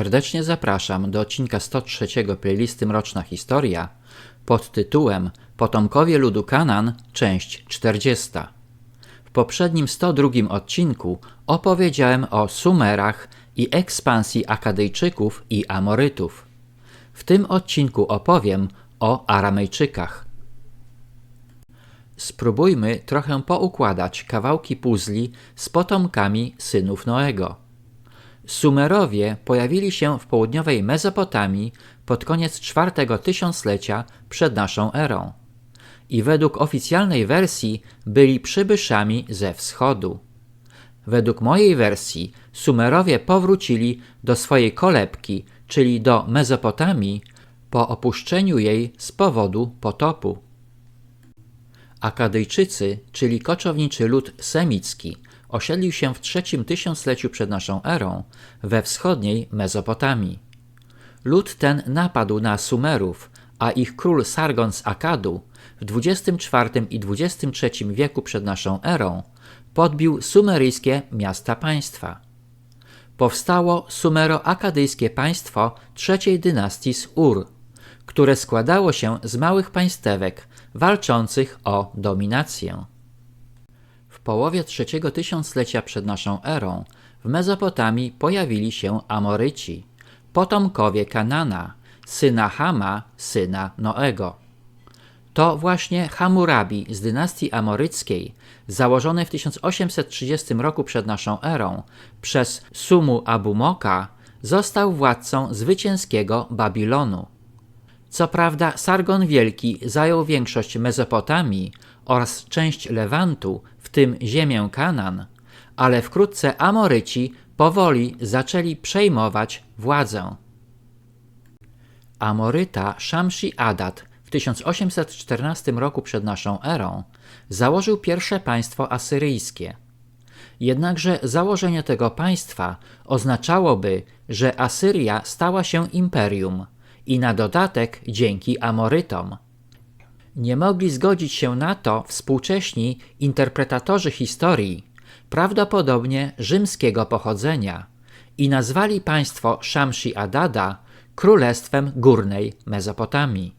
Serdecznie zapraszam do odcinka 103 playlisty Mroczna Historia pod tytułem Potomkowie ludu Kanan, część 40. W poprzednim 102 odcinku opowiedziałem o Sumerach i ekspansji Akadyjczyków i Amorytów. W tym odcinku opowiem o Aramejczykach. Spróbujmy trochę poukładać kawałki puzli z potomkami synów Noego. Sumerowie pojawili się w południowej Mezopotamii pod koniec czwartego tysiąclecia przed naszą erą i według oficjalnej wersji byli przybyszami ze wschodu. Według mojej wersji Sumerowie powrócili do swojej kolebki, czyli do Mezopotamii, po opuszczeniu jej z powodu potopu. Akadyjczycy, czyli koczowniczy lud semicki, osiedlił się w trzecim tysiącleciu przed naszą erą we wschodniej Mezopotamii. Lud ten napadł na Sumerów, a ich król Sargon z Akadu w XXIV i XXIII wieku przed naszą erą podbił sumeryjskie miasta-państwa. Powstało sumero-akadyjskie państwo trzeciej dynastii z Ur, które składało się z małych państewek walczących o dominację. W połowie trzeciego tysiąclecia przed naszą erą w Mezopotamii pojawili się Amoryci, potomkowie Kanana, syna Hama, syna Noego. To właśnie Hammurabi z dynastii amoryckiej, założonej w 1830 roku przed naszą erą przez Sumu Abu Moka, został władcą zwycięskiego Babilonu. Co prawda Sargon Wielki zajął większość Mezopotamii oraz część Lewantu, w tym ziemię Kanan, ale wkrótce Amoryci powoli zaczęli przejmować władzę. Amoryta Shamshi Adad w 1814 roku przed naszą erą założył pierwsze państwo asyryjskie. Jednakże założenie tego państwa oznaczałoby, że Asyria stała się imperium i na dodatek dzięki Amorytom. Nie mogli zgodzić się na to współcześni interpretatorzy historii, prawdopodobnie rzymskiego pochodzenia, i nazwali państwo Shamshi Adada królestwem górnej Mezopotamii.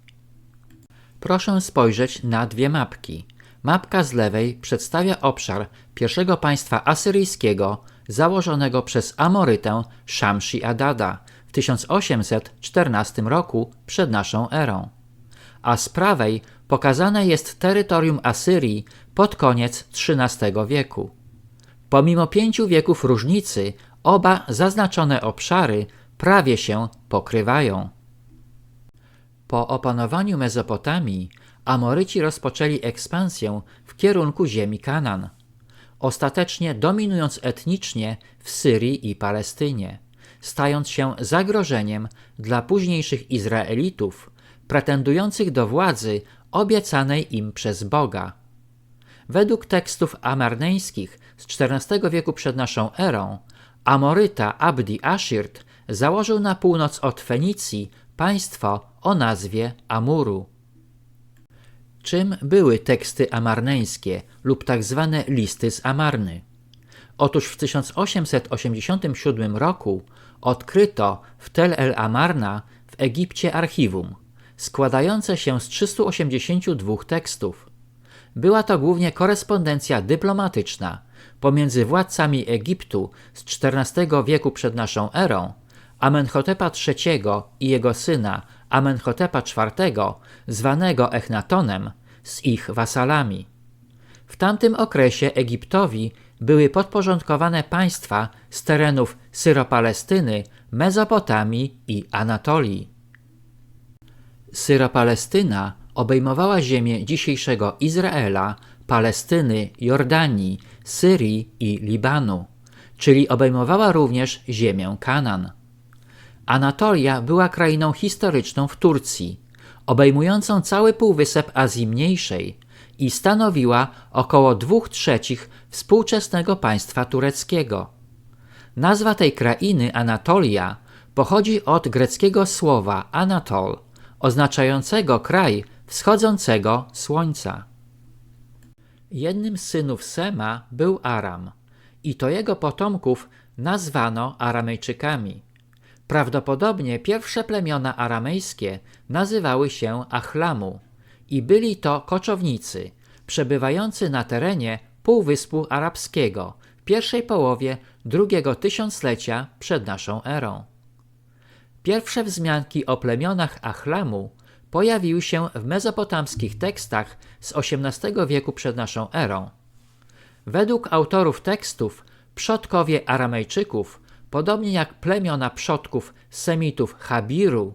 Proszę spojrzeć na dwie mapki. Mapka z lewej przedstawia obszar pierwszego państwa asyryjskiego założonego przez Amorytę Shamshi Adada w 1814 roku przed naszą erą. A z prawej pokazane jest terytorium Asyrii pod koniec XIII wieku. Pomimo pięciu wieków różnicy, oba zaznaczone obszary prawie się pokrywają. Po opanowaniu Mezopotamii Amoryci rozpoczęli ekspansję w kierunku ziemi Kanan, ostatecznie dominując etnicznie w Syrii i Palestynie, stając się zagrożeniem dla późniejszych Izraelitów pretendujących do władzy obiecanej im przez Boga. Według tekstów amarneńskich z XIV wieku przed naszą erą, Amoryta Abdi Ashirt założył na północ od Fenicji państwo o nazwie Amuru. Czym były teksty amarneńskie lub tak zwane listy z Amarny? Otóż w 1887 roku odkryto w Tel el Amarna w Egipcie archiwum składające się z 382 tekstów. Była to głównie korespondencja dyplomatyczna pomiędzy władcami Egiptu z XIV wieku przed naszą erą, Amenhotepa III i jego syna Amenhotepa IV, zwanego Echnatonem, z ich wasalami. W tamtym okresie Egiptowi były podporządkowane państwa z terenów Syropalestyny, Mezopotamii i Anatolii. Syropalestyna obejmowała ziemię dzisiejszego Izraela, Palestyny, Jordanii, Syrii i Libanu, czyli obejmowała również ziemię Kanan. Anatolia była krainą historyczną w Turcji, obejmującą cały półwysep Azji Mniejszej i stanowiła około dwóch trzecich współczesnego państwa tureckiego. Nazwa tej krainy Anatolia pochodzi od greckiego słowa Anatol, oznaczającego kraj wschodzącego słońca. Jednym z synów Sema był Aram i to jego potomków nazwano Aramejczykami. Prawdopodobnie pierwsze plemiona aramejskie nazywały się Achlamu i byli to koczownicy przebywający na terenie Półwyspu Arabskiego w pierwszej połowie drugiego tysiąclecia przed naszą erą. Pierwsze wzmianki o plemionach Achlamu pojawiły się w mezopotamskich tekstach z XVIII wieku przed naszą erą. Według autorów tekstów przodkowie Aramejczyków, podobnie jak plemiona przodków Semitów Habiru,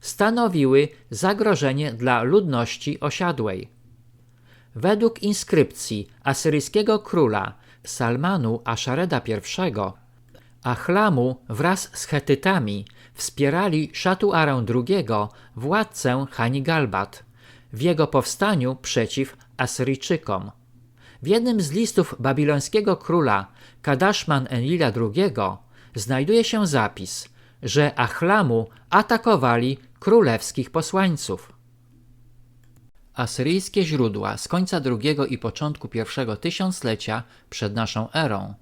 stanowiły zagrożenie dla ludności osiadłej. Według inskrypcji asyryjskiego króla Salmanu Aszareda I, Achlamu wraz z Hetytami wspierali Szatuarę II, władcę Hanigalbat, w jego powstaniu przeciw Asyryjczykom. W jednym z listów babilońskiego króla Kadaszman Enlila II znajduje się zapis, że Achlamu atakowali królewskich posłańców. Asyryjskie źródła z końca drugiego i początku pierwszego tysiąclecia przed naszą erą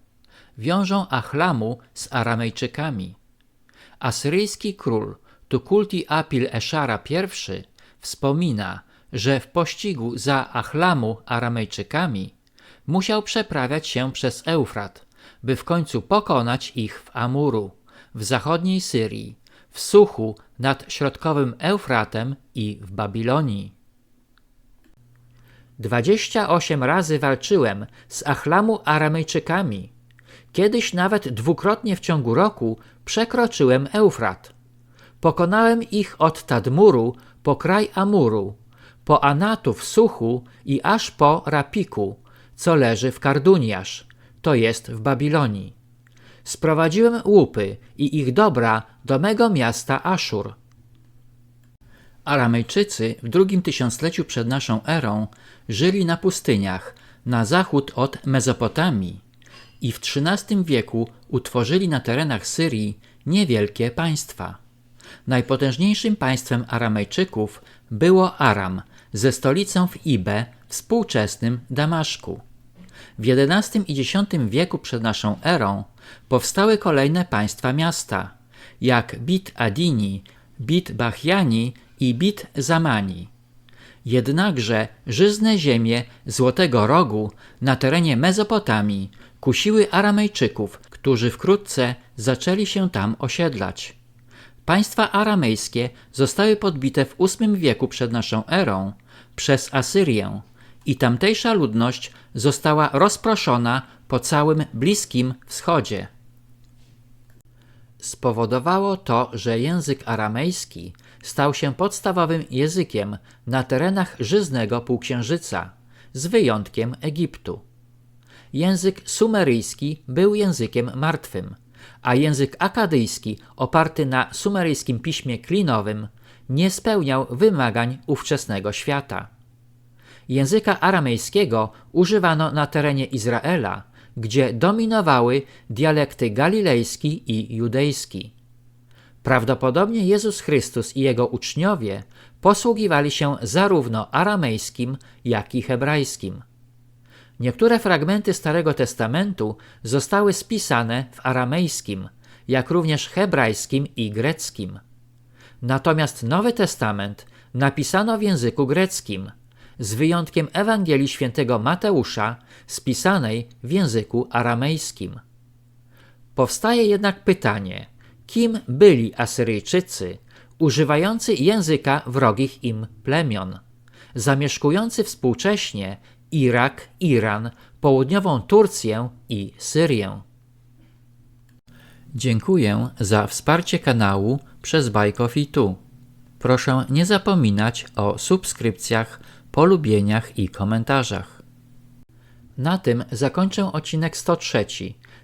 wiążą Achlamu z Aramejczykami. Asyryjski król Tukulti Apil Eszara I wspomina, że w pościgu za Achlamu Aramejczykami musiał przeprawiać się przez Eufrat, by w końcu pokonać ich w Amuru, w zachodniej Syrii, w Suchu nad środkowym Eufratem i w Babilonii. Dwadzieścia osiem razy walczyłem z Achlamu Aramejczykami. Kiedyś nawet dwukrotnie w ciągu roku przekroczyłem Eufrat. Pokonałem ich od Tadmuru po kraj Amuru, po Anatu w Suchu i aż po Rapiku, co leży w Karduniasz, to jest w Babilonii. Sprowadziłem łupy i ich dobra do mego miasta Aszur. Aramejczycy w drugim tysiącleciu przed naszą erą żyli na pustyniach na zachód od Mezopotamii i w XIII wieku utworzyli na terenach Syrii niewielkie państwa. Najpotężniejszym państwem Aramejczyków było Aram ze stolicą w Ibe, współczesnym Damaszku. W XI i X wieku przed naszą erą powstały kolejne państwa miasta, jak Bit Adini, Bit Bachiani i Bit Zamani. Jednakże żyzne ziemie Złotego Rogu na terenie Mezopotamii kusiły Aramejczyków, którzy wkrótce zaczęli się tam osiedlać. Państwa aramejskie zostały podbite w VIII wieku przed naszą erą przez Asyrię i tamtejsza ludność została rozproszona po całym Bliskim Wschodzie. Spowodowało to, że język aramejski stał się podstawowym językiem na terenach żyznego półksiężyca, z wyjątkiem Egiptu. Język sumeryjski był językiem martwym, a język akadyjski, oparty na sumeryjskim piśmie klinowym, nie spełniał wymagań ówczesnego świata. Języka aramejskiego używano na terenie Izraela, gdzie dominowały dialekty galilejski i judejski. Prawdopodobnie Jezus Chrystus i jego uczniowie posługiwali się zarówno aramejskim, jak i hebrajskim. Niektóre fragmenty Starego Testamentu zostały spisane w aramejskim, jak również hebrajskim i greckim. Natomiast Nowy Testament napisano w języku greckim, z wyjątkiem Ewangelii Świętego Mateusza, spisanej w języku aramejskim. Powstaje jednak pytanie, kim byli Asyryjczycy, używający języka wrogich im plemion, zamieszkujący współcześnie Irak, Iran, południową Turcję i Syrię. Dziękuję za wsparcie kanału przez Tu. Proszę nie zapominać o subskrypcjach, polubieniach i komentarzach. Na tym zakończę odcinek 103,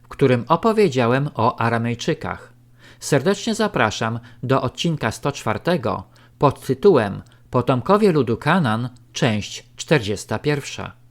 w którym opowiedziałem o Aramejczykach. Serdecznie zapraszam do odcinka 104 pod tytułem Potomkowie ludu Kanan, część 41.